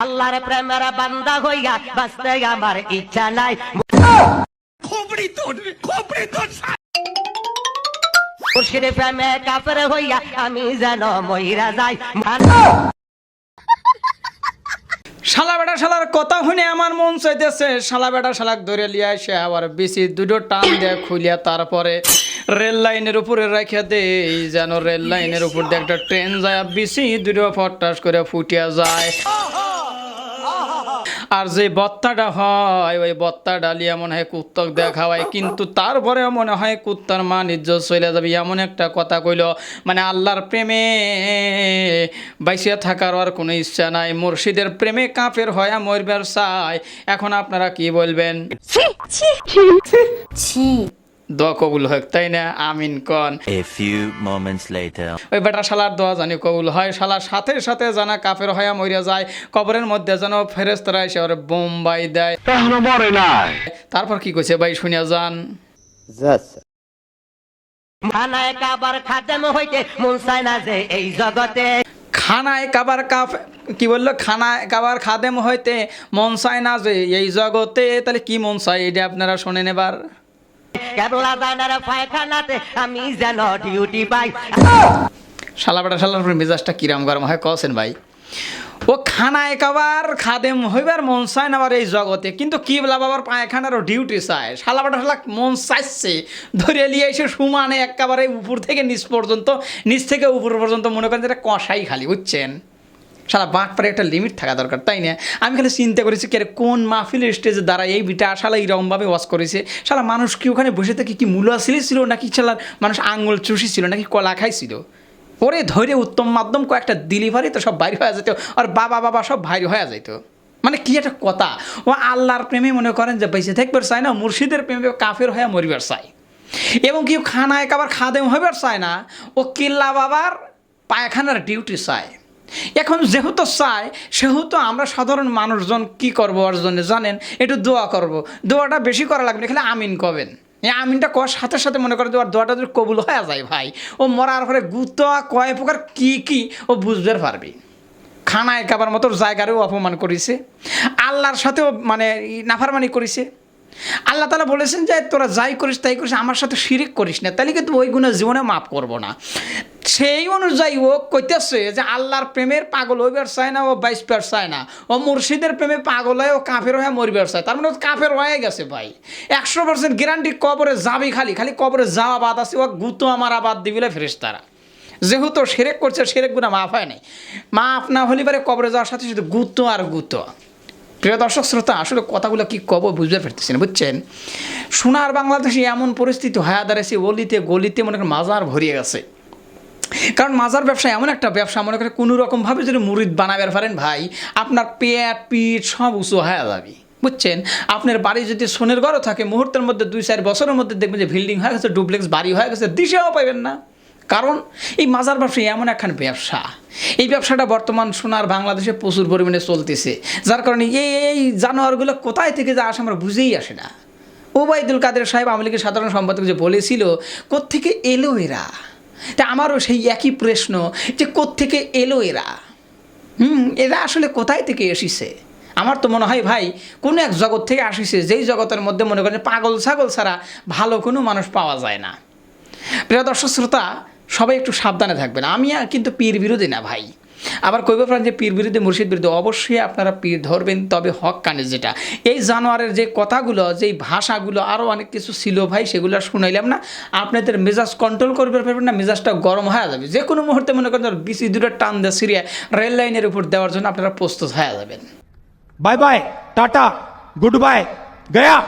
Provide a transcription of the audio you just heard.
আল্লাহর প্রেমের বান্দা হইয়া বাঁচতে আমার ইচ্ছা নাই। মুর্শিদ প্রেমে কাফের হইয়া আমি যেন মহিরা যাই। শালা বেটা শালার কথা শুনে আমার মন চাইতেছে শালা বেটা শালাক ধরে লিয়ে আসে আবার বেশি দুটো টান দিয়ে খুলিয়া তারপরে রেল লাইনের উপরে রেখে দেই যেন রেল লাইনের উপর দিয়ে একটা ট্রেন যায় বেশি দুটো ফটাস করে ফুটিয়া যায়। আর যে বত্তাটা হয়, ওই বত্তা ডালিয়া মনে হয় কুত্তক দেখা হয় কিন্তু তারপরে মনে হয় কুত্তার মা নিজ চলে যাবে, এমন একটা কথা কইল। মানে আল্লাহর প্রেমে বাইসিয়া থাকার আর কোনো ইচ্ছা নাই। মুর্শিদের প্রেমে কাঁপের হয় মরবার চায় এখন আপনারা কি বলবেন? দোয়া কবুল হোক তাই না? আমিন কন। A few moments later. ওই বেটা শালার দোয়া জানি কবুল হয় শালার সাথে সাথে জানা কাফের হয়ে মরিয়া যায় কবরের মধ্যে যেন ফেরেস্তরা এসে ওরে বোম্বাই দেয়। তারপর কি কইছে ভাই শুনিয়া যান। খানায় কাবার খাদেম হইতে মন চায় না যে এই জগতে। খানায় কাবার কাফ কি বলল? খানায় কাবার খাদেম হইতে মন চায় না যে এই জগতে। তাহলে কি মন চায়? এটা আপনারা শোনেন এবার। কেবলা দানার আমি যেন ডিউটি পাই। শালা বেটা, শালার মেজাজটা কিরাম গরম হয় কছেন ভাই। ও খানায় কাবার খাদেম হইবার মন চায় না আবার এই জগতে, কিন্তু কি বলা বাবার পায়খানারও ডিউটি চায়? শালা বেটা, শালা মন চাইছে, ধরে নিয়ে এসে সুমানে একেবারে উপর থেকে নিচ পর্যন্ত, নিচ থেকে উপর পর্যন্ত মনে করেন যেটা কষাই খালি, বুঝছেন? শালা বাট পারে একটা লিমিট থাকা দরকার, তাই না? আমি খালি চিন্তা করেছি কে কোন মাহফিলের স্টেজে দ্বারা এই বিটা শালা এইরকমভাবে ওয়াজ করেছে? সারা মানুষ কি ওখানে বসে থেকে কি মূল্য আসিলি ছিল নাকি শালার মানুষ আঙুল চুষি ছিল নাকি কলা খাইছিল? ওরে ধরে উত্তম মাধ্যম কয়েকটা ডেলিভারি তো সব বাইরে হয়ে যেত, আর বাবা বাবা সব বাইরে হয়ে যেত মানে কি একটা কথা, ও আল্লাহর প্রেমে মনে করেন যে বেঁচে থাকবার চায় না, মুর্শিদের প্রেমে কাফের হয়ে মরিবার চায়। এবং কেউ খানায় কাবার খাদেম হইবার চায় না, ও কিল্লা বাবার পায়খানার ডিউটি চায়। এখন যেহেতু চায় সেহেতু আমরা সাধারণ মানুষজন কি করব ওর জন্য জানেন, একটু দোয়া করব। দোয়াটা বেশি করা লাগবে না, খালি আমিন কবেন। এই আমিনটা কর সাথে সাথে মনে করে তোমার দোয়াটা যদি কবুল হয়ে যায় ভাই, ও মরার পরে গুতা কয় প্রকার কি কি ও বুঝতে পারবি। খানায় খাবার মতো জায়গারও অপমান করেছে। আল্লাহর সাথেও মানে নাফারমানি করেছে। আল্লাহ তালা বলেছেন যে তোরা যাই করিস তাই করিস, আমার সাথে শিরিক করিস না, তাহলে কিন্তু ওই গুণা জীবনে মাফ করব না। সেই অনুযায়ী ও কইতেছে যে আল্লাহর প্রেমের পাগল হইবার চায় না, ও বাইশ পেয়ার চায় না। ও মুর্শিদের প্রেমে পাগল হয় ও কাফের হয়ে মরিবার চায়। তার মানে কাফের হয়ে গেছে ভাই। একশো পার্সেন্ট গ্যারান্টি কবরে যাবি খালি। খালি কবরে যাওয়া বাদ আছে, ও গুতো আমার আবাদ দিবিলে ফেরেস তারা যেহেতু সেরেক করছে, সেরেক গুণা মাফ হয় নাই। মাফ না হলে পারে কবরে যাওয়ার সাথে সাথে গুতো আর গুতো। প্রিয় দর্শক, শ্রোতা, আসলে কথাগুলো কি কব বুঝতে পারতেছি না, বুঝছেন? সোনার বাংলাদেশে এমন পরিস্থিতি হয়ে দাঁড়াইছে গলিতে গলিতে মনে করেন মাজার ভরিয়ে গেছে। কারণ মাজার ব্যবসা এমন একটা ব্যবসা, মনে করে কোনো রকমভাবে যদি মুরিদ বানাবার পারেন ভাই, আপনার পেট, পিঠ সব উঁচু হয়ে যাবে। বুঝছেন? আপনার বাড়ি যদি সোনের ঘরও থাকে, মুহূর্তের মধ্যে দুই চার বছরের মধ্যে দেখবেন যে বিল্ডিং হয়ে গেছে ডুপ্লেক্স বাড়ি হয়ে গেছে, দিশেও পাইবেন না। কারণ এই মাজার ব্যবসা এমন একখান ব্যবসা। এই ব্যবসাটা বর্তমান সোনার বাংলাদেশে প্রচুর পরিমাণে চলতেছে। যার কারণে এই এই জানোয়ারগুলো কোথায় থেকে যা আসে আমরা বুঝেই আসে না। ওবায়দুল কাদের সাহেব আওয়ামী লীগের সাধারণ সম্পাদক যে বলেছিল, কোত্থেকে এলো এরা? তা আমারও সেই একই প্রশ্ন যে থেকে এলো এরা? হুম, এরা আসলে কোথায় থেকে এসেছে? আমার তো মনে হয় ভাই, কোনো এক জগৎ থেকে আসিছে, যেই জগতের মধ্যে মনে করেন পাগল ছাগল ছাড়া ভালো কোনো মানুষ পাওয়া যায় না। প্রিয় দর্শক, শ্রোতা, সবাই একটু সাবধানে থাকবেন। আমি কিন্তু পীর বিরোধী না ভাই। আবার কইব পারেন যে পীর বিরুদ্ধে, মুর্শিদ বিরুদ্ধে, অবশ্যই আপনারা পীর ধরবেন, তবে হক কানে যেটা। এই জানোয়ারের যে কথাগুলো, যেই ভাষাগুলো আরও অনেক কিছু ছিল ভাই, সেগুলো শুনাইলাম না। আপনাদের মেজাজ কন্ট্রোল করবে পারবেন না, মেজাজটা গরম হয়ে যাবে। যে কোনো মুহূর্তে মনে করেন বিসি দূরে টান দেয় সিরিয়া রেল লাইনের উপর দেওয়ার জন্য আপনারা প্রস্তুত হয়ে যাবেন। Bye bye, tata, good bye, Gaya.